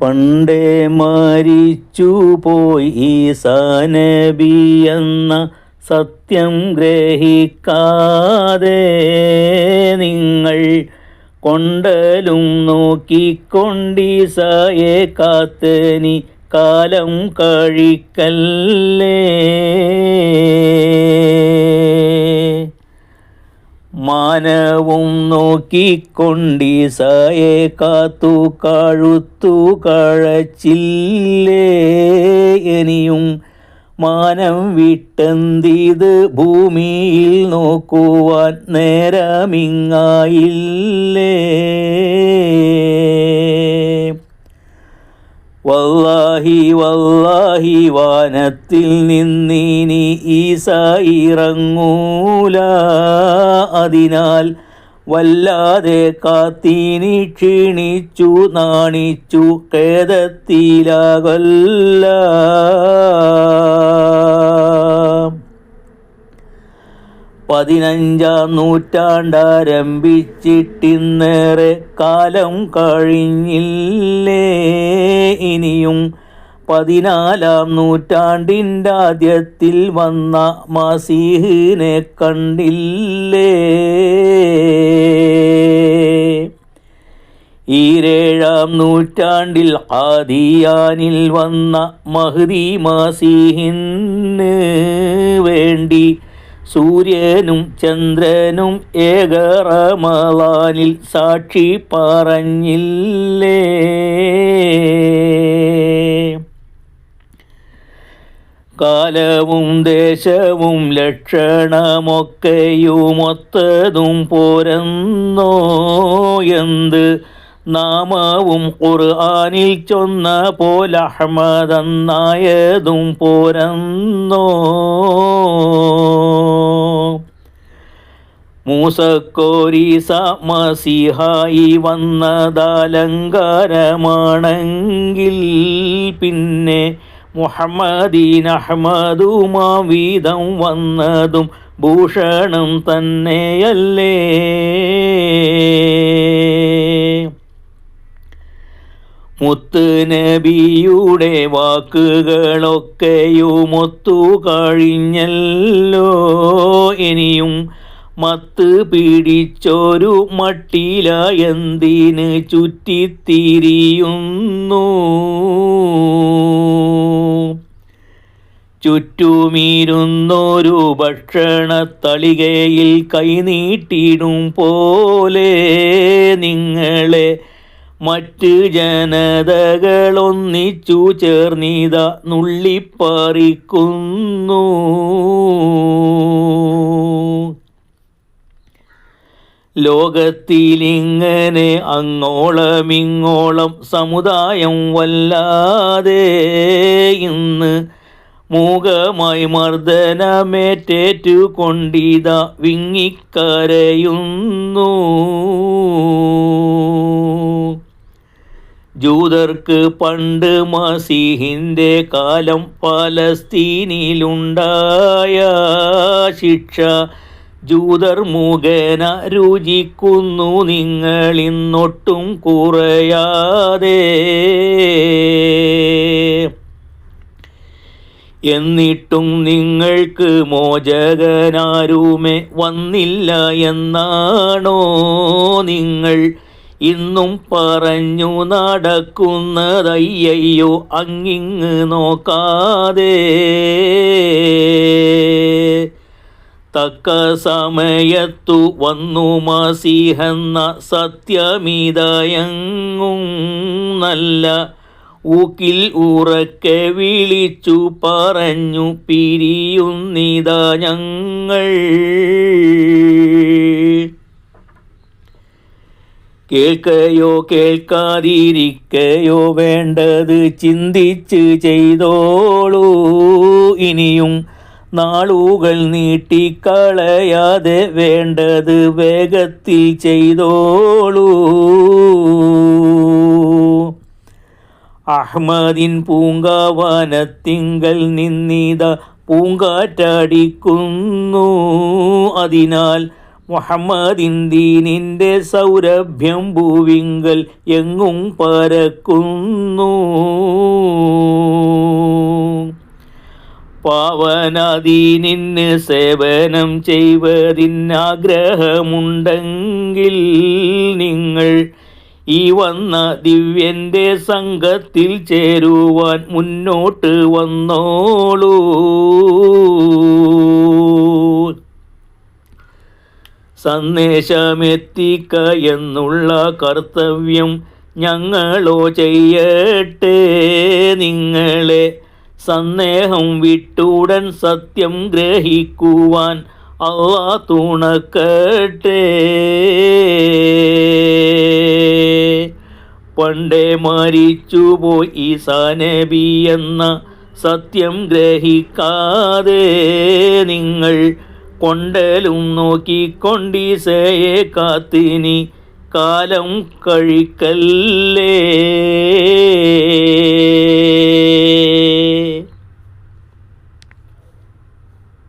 പണ്ടേ മരിച്ചു പോയി ഈ സനബി എന്ന സത്യം ഗ്രഹിക്കാതെ നിങ്ങൾ കൊണ്ടലും നോക്കിക്കൊണ്ടീസയെ കാത്തനി കാലം കഴിക്കല്ലേ? മാനവും നോക്കിക്കൊണ്ടീസയെ കാത്തു കാഴുത്തു കഴച്ചില്ലേ ഇനിയും മാനം വിട്ടെന്തീത് ഭൂമിയിൽ നോക്കുവാൻ നേരമിങ്ങായില്ലേ? വല്ലാഹി വല്ലാഹി വാനത്തിൽ നിന്നിനി ഈസ ഇറങ്ങൂല. അതിനാൽ വല്ലാതെ കാത്തീനി ക്ഷീണിച്ചു നാണിച്ചു കേദത്തിലാകല്ല പതിനഞ്ചാം നൂറ്റാണ്ടാരംഭിച്ചിട്ടിന്നേറെ കാലം കഴിഞ്ഞില്ലേ? ഇനിയും പതിനാലാം നൂറ്റാണ്ടിന്റെ ആദ്യത്തിൽ വന്ന മസീഹിനെ കണ്ടില്ലേ? ഈരേഴാം നൂറ്റാണ്ടിൽ ആദിയാനിൽ വന്ന മഹദി മസീഹിന് വേണ്ടി സൂര്യനും ചന്ദ്രനും ഏകറമലാനിൽ സാക്ഷി പറഞ്ഞില്ലേ? കാലവും ദേശവും ലക്ഷണമൊക്കെയുമൊത്തതും പോരന്നോ എന്ത് നാമവും ഖുർആനിൽ ചൊന്ന പോലെ അഹമ്മദെന്നായതും പോരെന്നോ? മൂസക്കോരീസ മസിഹായി വന്നതലങ്കാരമാണെങ്കിൽ പിന്നെ മുഹമ്മദീൻ അഹമ്മദുമാ വീതം വന്നതും ഭൂഷണം തന്നെയല്ലേ. മുത്ത് നബിയുടെ വാക്കുകളൊക്കെയുമൊത്തു കഴിഞ്ഞല്ലോ. ഇനിയും മത്ത് പിടിച്ചൊരു മട്ടില എന്തിന് ചുറ്റിത്തിരിയുന്നു. ചുറ്റുമീരുന്നൊരു ഭക്ഷണത്തളികയിൽ കൈനീട്ടിടും പോലെ നിങ്ങളെ മറ്റ് ജനതകളൊന്നിച്ചു ചേർന്നിത നുള്ളിപ്പറിക്കുന്നു. ലോകത്തിലിങ്ങനെ അങ്ങോളമിങ്ങോളം സമുദായം വല്ലാതെ ഇന്ന് മൂകമായി മർദ്ദനമേറ്റേറ്റു കൊണ്ടിത വിങ്ങിക്കരയുന്നു. ജൂതർക്ക് പണ്ട് മസീഹിന്റെ കാലം പലസ്തീനിലുണ്ടായ ശിക്ഷ ജൂതർ മുഖേന രുചിക്കുന്നു നിങ്ങൾ ഇന്നൊട്ടും കുറയാതെ. എന്നിട്ടും നിങ്ങൾക്ക് മോചകനാരുമേ വന്നില്ല എന്നാണോ നിങ്ങൾ? ഇന്നും പറഞ്ഞു നടക്കുന്നതയ്യോ അങ്ങിങ്ങ് നോക്കാതെ. തക്ക സമയത്തു വന്നു മാസിഹെന്ന സത്യമിതയങ്ങും നല്ല. ഊക്കിൽ ഉറക്കെ വിളിച്ചു പറഞ്ഞു പിരിയുന്നിത ഞങ്ങൾ. കേൾക്കയോ കേൾക്കാതിരിക്കയോ വേണ്ടത് ചിന്തിച്ച് ചെയ്തോളൂ. ഇനിയും നാളുകൾ നീട്ടിക്കളയാതെ വേണ്ടത് വേഗത്തിൽ ചെയ്തോളൂ. അഹ്മദിൻ പൂങ്കാവനത്തിങ്കൽ നിന്നിത പൂങ്കാറ്റടിക്കുന്നു. അതിനാൽ മുഹമ്മദിൻ ദീനിന്റെ സൗരഭ്യം ഭൂവിങ്കൽ എങ്ങും പരക്കുന്നു. പാവനാദീനിന് സേവനം ചെയ്വതിനാഗ്രഹമുണ്ടെങ്കിൽ നിങ്ങൾ ഈ വന്ന ദിവ്യന്റെ സംഘത്തിൽ ചേരുവാൻ മുന്നോട്ട് വന്നോളൂ. സന്ദേശമെത്തിക്ക എന്നുള്ള കർത്തവ്യം ഞങ്ങളോ ചെയ്യട്ടെ നിങ്ങളെ സന്ദേഹം വിട്ടുടൻ സത്യം ഗ്രഹിക്കുവാൻ അള്ളാ തുണക്കട്ടെ. പണ്ടേ മരിച്ചുപോയി ഈസാ നബി എന്ന സത്യം ഗ്രഹിക്കാതെ നിങ്ങൾ കൊണ്ടലും നോക്കിക്കൊണ്ടീസയെ കാത്തിനി കാലം കഴിക്കല്ലേ.